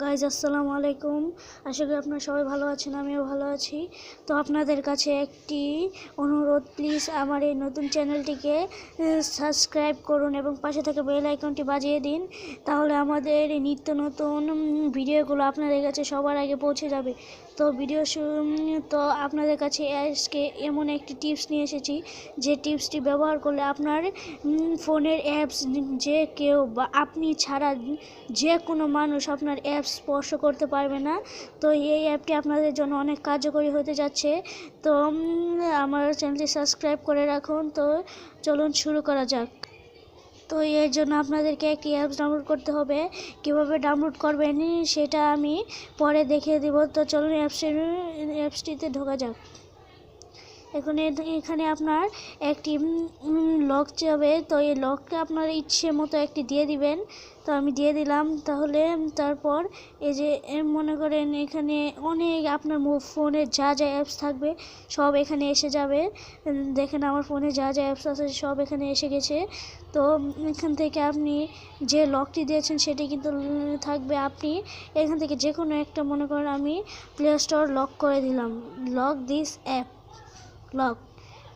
Guys আসসালামু আলাইকুম। আশা করি আপনারা সবাই ভালো আছেন, আমিও ভালো আছি। তো আপনাদের কাছে একটি অনুরোধ প্লিজ আমার এই নতুন চ্যানেলটিকে সাবস্ক্রাইব করুন এবং পাশে থাকা বেল আইকনটি বাজিয়ে দিন। তাহলে আমাদের নিত্য নতুন ভিডিওগুলো আপনাদের কাছে সবার আগে পৌঁছে যাবে। তো ভিডিও তো আপনাদের কাছে আজকে এমন একটি টিপস নিয়ে এসেছি, যে টিপসটি ব্যবহার করলে আপনার ফোনের অ্যাপস যে কেউ বা আপনি ছাড়া যে কোনো মানুষ আপনার অ্যাপ স্পর্শ করতে পারবে না। তো এই অ্যাপটি আপনাদের জন্য অনেক কার্যকরী হতে যাচ্ছে। তো আমার চ্যানেলটি সাবস্ক্রাইব করে রাখুন। তো, চলুন শুরু করা যাক। তো, এর জন্য আপনাদেরকে একটি অ্যাপস ডাউনলোড করতে হবে। কীভাবে ডাউনলোড করবেন সেটা আমি পরে দেখিয়ে দেবো। তো, চলুন অ্যাপসের অ্যাপসটিতে ঢোকা যাক। এখানে এখানে আপনার একটি লক যাবে তো এই লকটা আপনার ইচ্ছে মতো একটি দিয়ে দিবেন। তো আমি দিয়ে দিলাম। তাহলে তারপর এই যে মনে করেন এখানে অনেক আপনার ফোনে যা যা অ্যাপস থাকবে, সব এখানে এসে যাবে। দেখেন আমার ফোনে যা যা অ্যাপস আছে, সব এখানে এসে গেছে। তো এখান থেকে আপনি যে লকটি দিয়েছেন, সেটি কিন্তু থাকবে আপনি এখান থেকে যে কোনো একটা, মনে করেন আমি প্লে স্টোর লক করে দিলাম। লক দিস অ্যাপ লক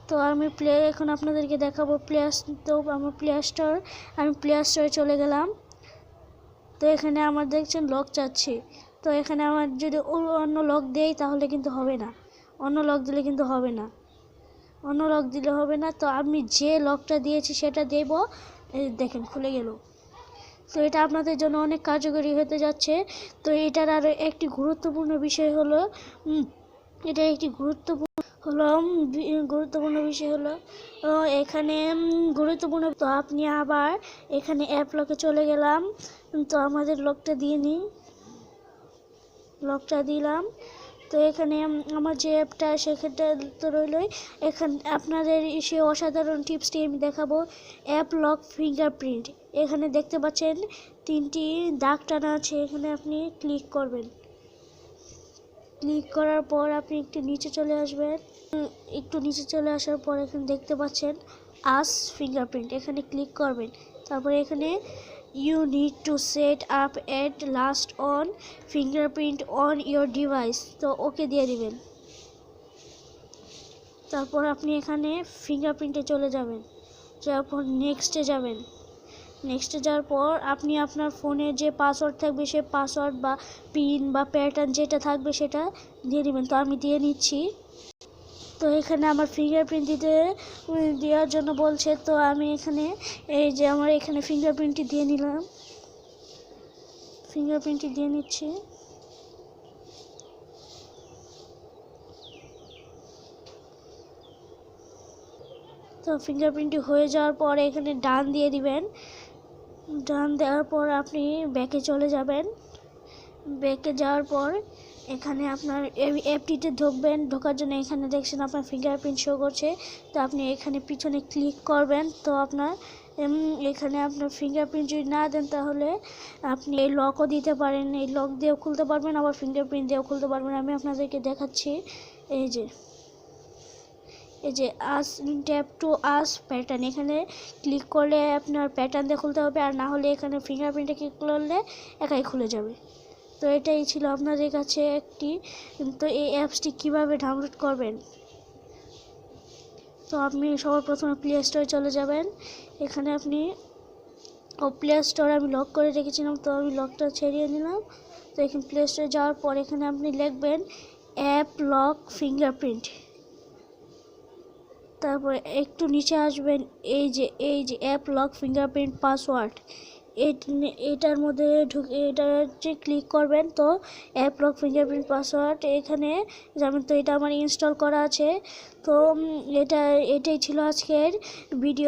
তো আমি প্লে এখন আপনাদেরকে দেখাবো প্লে তো আমার প্লে স্টোর আমি প্লে স্টোরে চলে গেলাম। তো এখানে আমার দেখছেন লক চাচ্ছি। তো এখানে আমার যদি অন্য লক দেই, তাহলে কিন্তু হবে না। অন্য লক দিলে কিন্তু হবে না। অন্য লক দিলে হবে না। তো আমি যে লকটা দিয়েছি, সেটা দেব। দেখেন, খুলে গেল। তো এটা আপনাদের জন্য অনেক কার্যকরী হতে যাচ্ছে। তো এটার আরও একটি গুরুত্বপূর্ণ বিষয় হলো এটা একটি গুরুত্বপূর্ণ হলো গুরুত্বপূর্ণ বিষয় হলো এখানে গুরুত্বপূর্ণ তো আপনি আবার এখানে অ্যাপ লকে চলে গেলাম তো আমাদের লকটা দিয়ে নিই। লকটা দিলাম, তো এখানে আমার যে অ্যাপটা সেখানটা তো রইলই, এখান, আপনাদের সে অসাধারণ টিপসটি আমি দেখাবো অ্যাপ লক ফিঙ্গারপ্রিন্ট এখানে দেখতে পাচ্ছেন তিনটি দাগ টানা আছে, এখানে আপনি ক্লিক করবেন। ক্লিক করার পর আপনি একটু নিচে চলে আসবেন। একটু নিচে চলে আসার পর এখানে দেখতে পাচ্ছেন আস ফিঙ্গারপ্রিন্ট এখানে ক্লিক করবেন। তারপরে এখানে you need to set up at last on fingerprint on your device তো ওকে দিয়ে দিবেন। তারপর আপনি এখানে ফিঙ্গারপ্রিন্টে চলে যাবেন। যাওয়ার পর নেক্সটে যাবেন। নেক্সটে যাওয়ার পর আপনি আপনার ফোনে যে পাসওয়ার্ড থাকবে, সে পাসওয়ার্ড বা পিন বা প্যাটার্ন যেটা থাকবে সেটা দিয়ে দিবেন। তো আমি দিয়ে নিচ্ছি। তো এখানে আমার ফিঙ্গারপ্রিন্ট দিতে দেওয়ার জন্য বলছে। তো আমি এখানে, এই যে আমার এখানে ফিঙ্গারপ্রিন্টটি দিয়ে নিলাম। ফিঙ্গারপ্রিন্টটি দিয়ে নিচ্ছি। তো ফিঙ্গারপ্রিন্টটি হয়ে যাওয়ার পর এখানে ডান দিয়ে দিবেন। ডান দেওয়ার পর আপনি ব্যাকে চলে যাবেন। ব্যাকে যাওয়ার পর এখানে আপনার অ্যাপটিতে ঢুকবেন, ঢোকার জন্য এখানে দেখছেন আপনার ফিঙ্গারপ্রিন্ট শো করছে। তো আপনি এখানে পিছনে ক্লিক করবেন, তো আপনার এখানে আপনার ফিঙ্গারপ্রিন্ট যদি না দেন তাহলে আপনি এই লকও দিতে পারেন। এই লক দিয়েও খুলতে পারবেন, আবার ফিঙ্গারপ্রিন্ট দিয়েও খুলতে পারবেন। আমি আপনাদেরকে দেখাচ্ছি, এই যে এই যে use tap to use pattern এখানে ক্লিক করলে আপনার প্যাটার্ন দিয়ে খুলতে হবে, আর না হলে এখানে ফিঙ্গারপ্রিন্টে ক্লিক করলে একাই খুলে যাবে। তো এটাই ছিল আপনাদের কাছে একটি, তো এই অ্যাপসটি কীভাবে ডাউনলোড করবেন? তো আপনি সবার প্রথমে প্লে স্টোরে চলে যাবেন। এখানে আপনি, ও প্লে স্টোর আমি লক করে রেখেছিলাম, তো আমি লকটা ছেড়িয়ে নিলাম। তো এখানে প্লে স্টোরে যাওয়ার পর এখানে আপনি লিখবেন অ্যাপ লক ফিঙ্গারপ্রিন্ট তারপরে একটু নিচে আসবেন, এই যে এই যে অ্যাপ লক ফিঙ্গারপ্রিন্ট পাসওয়ার্ড এটার মধ্যে ঢুকে, এটা হচ্ছে ক্লিক করবেন তো অ্যাপ লক ফিঙ্গারপ্রিন্ট পাসওয়ার্ড এখানে যেমন তো এটা আমার ইনস্টল করা আছে। তো এটা, এটাই ছিল আজকের ভিডিও